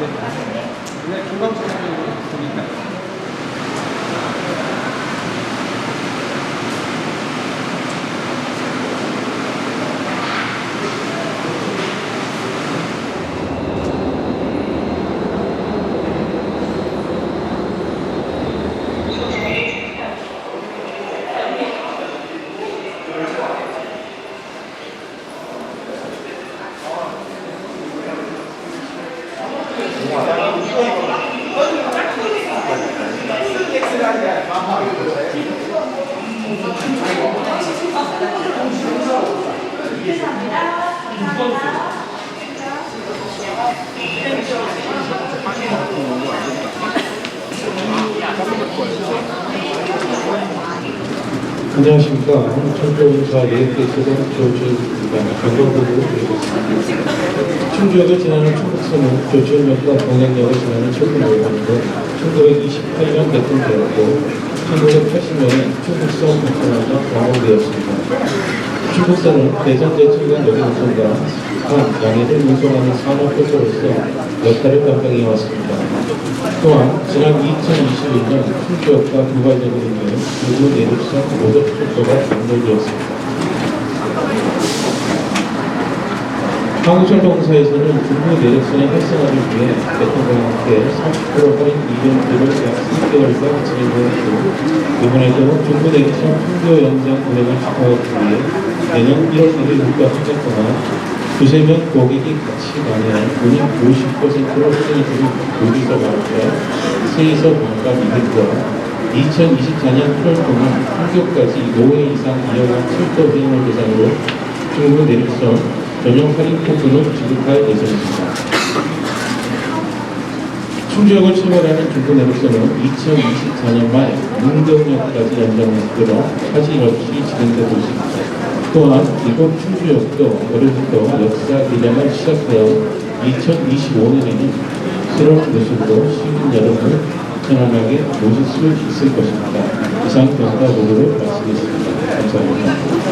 네. 감사합니다. 안녕하십니까. 청주원사 예획대표단 조주입니다. 경동부를 드리겠습니다. 충주역을 지나는 충북선은 조주역과 동행역을 지나는 철도로였는데 1928년 개통되었고 1980년에 충북선 개통하자 완공되었습니다. 충북선은 대전 대충간 여객운송과 한 양해를 운송하는 산업회사로서 역할을 감당해 왔습니다. 또한 지난 2021년 충주역과 두발역을 잇는 부부 내륙선 모덕 철도가 연결되었습니다. 한국철도공사에서는 중부 내륙선의 활성화를 위해 대통령과 함께 30% 할인 이벤트를 약 3개월간 진행되었고 이번에도 중부 내륙선 통교 연장 운행을 축하하기 위해 내년 1월 1일부터 한달 동안 두세 명 고객이 같이 가면 운임 50%로 할인해주는 요리서 마을과 세이서 방가 이벤트와 2024년 8월 동안 한교까지 5회 이상 이어간 철도 비용을 대상으로 중부 내륙선 전용 할인 쿠폰을 지급할 예정입니다. 충주역을 출발하는 중부 내륙선은 2024년 말 문경역까지 연장되어 차질 없이 진행되고 있습니다. 또한 이곳 충주역도 올해부터 역사 개량을 시작하여 2025년에는 새로운 모습으로 시민 여러분을 편안하게 모실 수 있을 것입니다. 이상 평가 보고를 마치겠습니다. 감사합니다.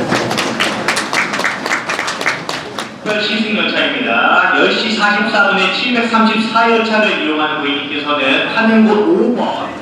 시승열차입니다. 10시 44분에 734열차를 이용하는 고객님께서는 타는 곳 5번